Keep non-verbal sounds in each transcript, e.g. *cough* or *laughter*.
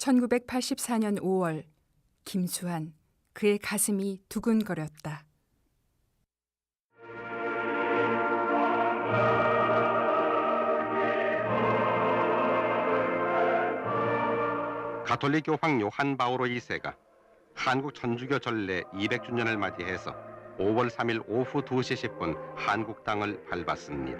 1984년 5월 김수환 그의 가슴이 두근거렸다. 가톨릭 교황 요한 바오로 2세가 한국 천주교 전례 200주년을 맞이해서 5월 3일 오후 2시 10분 한국 땅을 밟았습니다.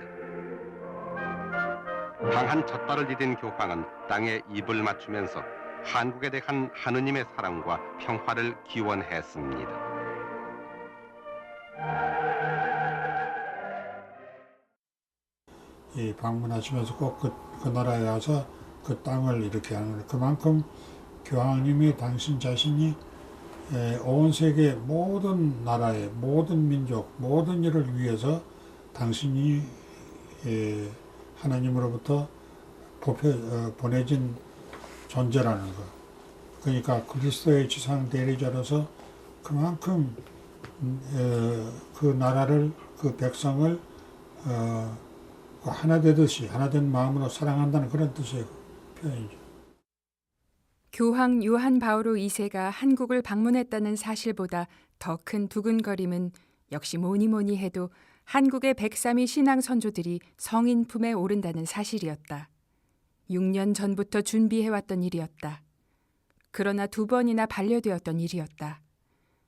강한 젖발을 디딘 교황은 땅에 입을 맞추면서 한국에 대한 하느님의 사랑과 평화를 기원했습니다. 이 방문하시면서 꼭그 그 나라에 가서 그 땅을 이렇게 하는. 그만큼 교황님이 당신 자신이 에, 온 세계 모든 나라의 모든 민족 모든 일을 위해서 당신이 에, 하나님으로부터 어, 보내진 존재라는 거. 그러니까 그리스도의 지상 대리자로서 그만큼 음, 에, 그 나라를 그 백성을 어, 그 하나 되듯이 하나 된 마음으로 사랑한다는 그런 뜻의 표현이죠. 교황 요한 바오로 2세가 한국을 방문했다는 사실보다 더 큰 두근거림은 역시 뭐니 뭐니 해도 한국의 103위 신앙 선조들이 성인 품에 오른다는 사실이었다. 6년 전부터 준비해왔던 일이었다. 그러나 두 번이나 반려되었던 일이었다.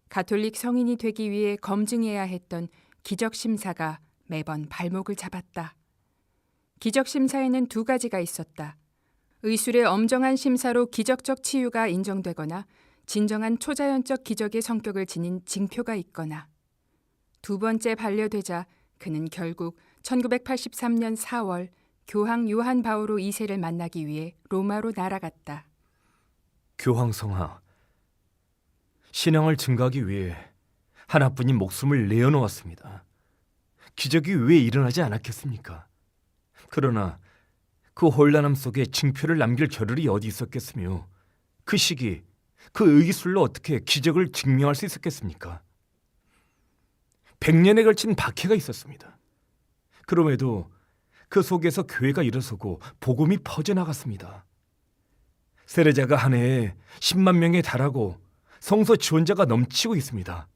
가톨릭 성인이 되기 위해 검증해야 했던 기적 심사가 매번 발목을 잡았다. 기적 심사에는 두 가지가 있었다. 의술의 엄정한 심사로 기적적 치유가 인정되거나 진정한 초자연적 기적의 성격을 지닌 징표가 있거나 두 번째 반려되자 그는 결국 1983년 4월 교황 요한 바오로 2세를 만나기 위해 로마로 날아갔다. 교황성하, 신앙을 증가하기 위해 하나뿐인 목숨을 내어놓았습니다. 기적이 왜 일어나지 않았겠습니까? 그러나 그 혼란함 속에 징표를 남길 겨를이 어디 있었겠으며 그 시기, 그 의기술로 어떻게 기적을 증명할 수 있었겠습니까? 백년에 걸친 박해가 있었습니다. 그럼에도 그 속에서 교회가 일어서고 복음이 퍼져나갔습니다. 세례자가 한 해에 10만 명에 달하고 성서 지원자가 넘치고 있습니다.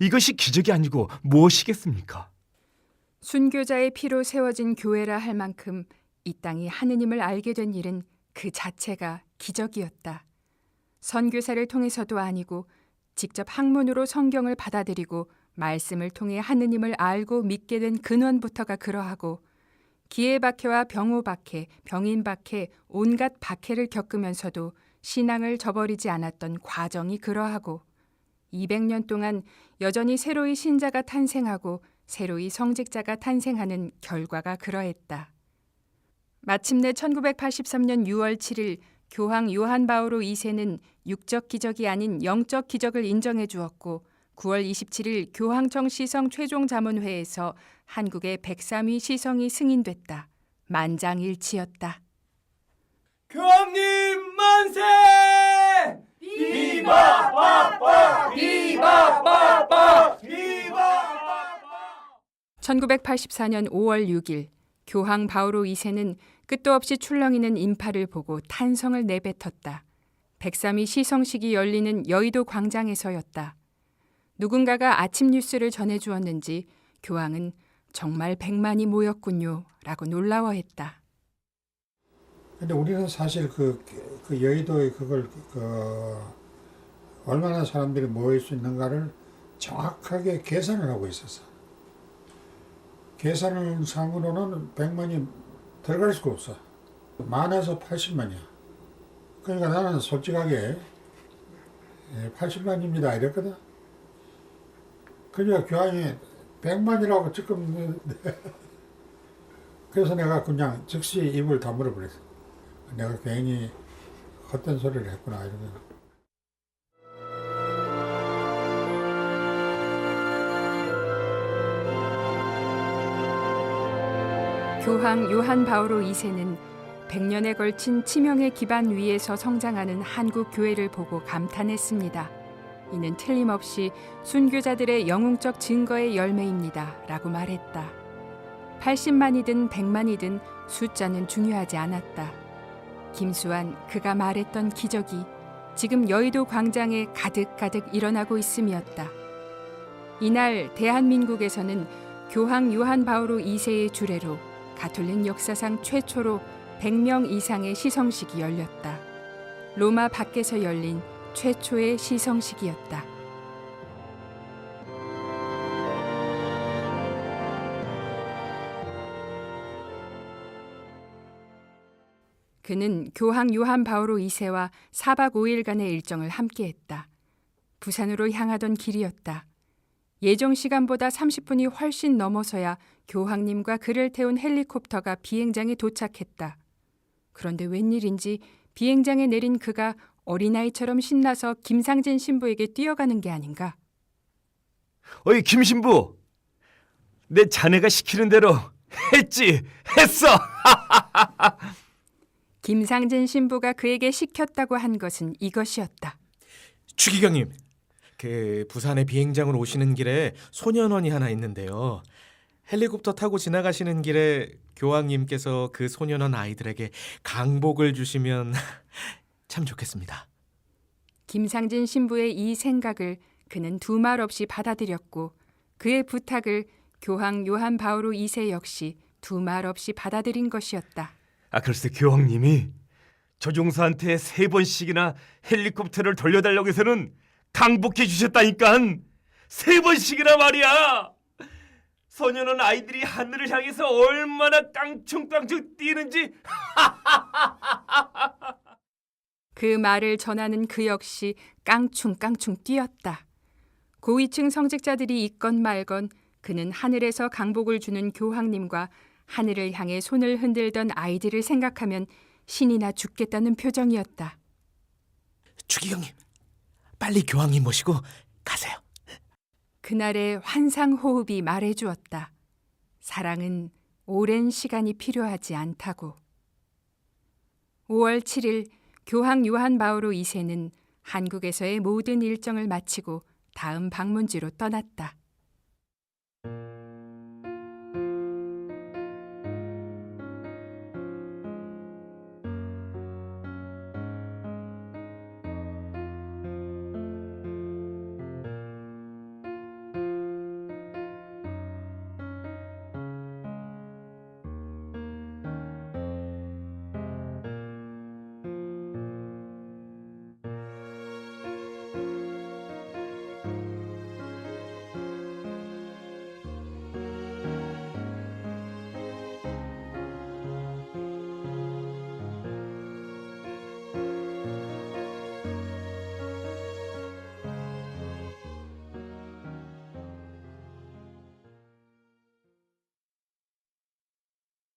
이것이 기적이 아니고 무엇이겠습니까? 순교자의 피로 세워진 교회라 할 만큼 이 땅이 하느님을 알게 된 일은 그 자체가 기적이었다. 선교사를 통해서도 아니고 직접 학문으로 성경을 받아들이고 말씀을 통해 하느님을 알고 믿게 된 근원부터가 그러하고 기회 박해와 병호 박해, 병인 박해, 온갖 박해를 겪으면서도 신앙을 저버리지 않았던 과정이 그러하고 200년 동안 여전히 새로이 신자가 탄생하고 새로이 성직자가 탄생하는 결과가 그러했다. 마침내 1983년 6월 7일 교황 요한 바오로 2세는 육적 기적이 아닌 영적 기적을 인정해 주었고 9월 27일 교황청 시성 최종 자문회에서 한국의 103위 시성이 승인됐다. 만장일치였다. 교황님 만세! 비바 빠빠! 비바 빠빠! 비바 1984년 5월 6일 교황 바오로 2세는 끝도 없이 출렁이는 인파를 보고 탄성을 내뱉었다. 103위 시성식이 열리는 여의도 광장에서였다. 누군가가 아침 뉴스를 전해 주었는지 교황은 정말 100만이 모였군요. 라고 놀라워했다. 근데 우리는 사실 그, 그 여의도에 그걸 그 얼마나 사람들이 모일 수 있는가를 정확하게 계산을 하고 있었어. 계산을 상으로는 100만이 들어갈 수가 없어. 많아서 80만이야. 그러니까 나는 솔직하게 80만입니다 이랬거든. 그러니까 교황이 100만이라고 지금 *laughs* 그래서 내가 그냥 즉시 입을 다물어 버렸어. 내가 괜히 헛된 소리를 했구나 이러면. 교황 요한 바오로 2세는 100년에 걸친 치명의 기반 위에서 성장하는 한국 교회를 보고 감탄했습니다. 이는 틀림없이 순교자들의 영웅적 증거의 열매입니다. 라고 말했다. 80만이든 100만이든 숫자는 중요하지 않았다. 김수환 그가 말했던 기적이 지금 여의도 광장에 가득가득 일어나고 있음이었다. 이날 대한민국에서는 교황 요한 바오로 2세의 주례로 가톨릭 역사상 최초로 100명 이상의 시성식이 열렸다. 로마 밖에서 열린 최초의 시성식이었다. 그는 교황 요한 바오로 2세와 4박 5일간의 일정을 함께했다. 부산으로 향하던 길이었다. 예정 시간보다 30분이 훨씬 넘어서야 교황님과 그를 태운 헬리콥터가 비행장에 도착했다. 그런데 웬일인지 비행장에 내린 그가 어린아이처럼 신나서 김상진 신부에게 뛰어가는 게 아닌가. 어이 김 신부, 내 자네가 시키는 대로 했지, 했어. *laughs* 김상진 신부가 그에게 시켰다고 한 것은 이것이었다. 추기경님, 그 부산의 비행장으로 오시는 길에 소년원이 하나 있는데요. 헬리콥터 타고 지나가시는 길에 교황님께서 그 소년원 아이들에게 강복을 주시면 참 좋겠습니다. 김상진 신부의 이 생각을 그는 두 말 없이 받아들였고 그의 부탁을 교황 요한 바오로 2세 역시 두 말 없이 받아들인 것이었다. 아 글쎄 교황님이 조종사한테 세 번씩이나 헬리콥터를 돌려달라고 해서는 강복해 주셨다니깐 세 번씩이나 말이야. 소녀는 아이들이 하늘을 향해서 얼마나 깡충깡충 뛰는지 *laughs* 그 말을 전하는 그 역시 깡충깡충 뛰었다. 고위층 성직자들이 있건 말건 그는 하늘에서 강복을 주는 교황님과 하늘을 향해 손을 흔들던 아이들을 생각하면 신이 나 죽겠다는 표정이었다. 추기경님, 빨리 교황님 모시고 가세요. 그날의 환상 호흡이 말해 주었다. 사랑은 오랜 시간이 필요하지 않다고. 5월 7일 교황 요한 바오로 2세는 한국에서의 모든 일정을 마치고 다음 방문지로 떠났다.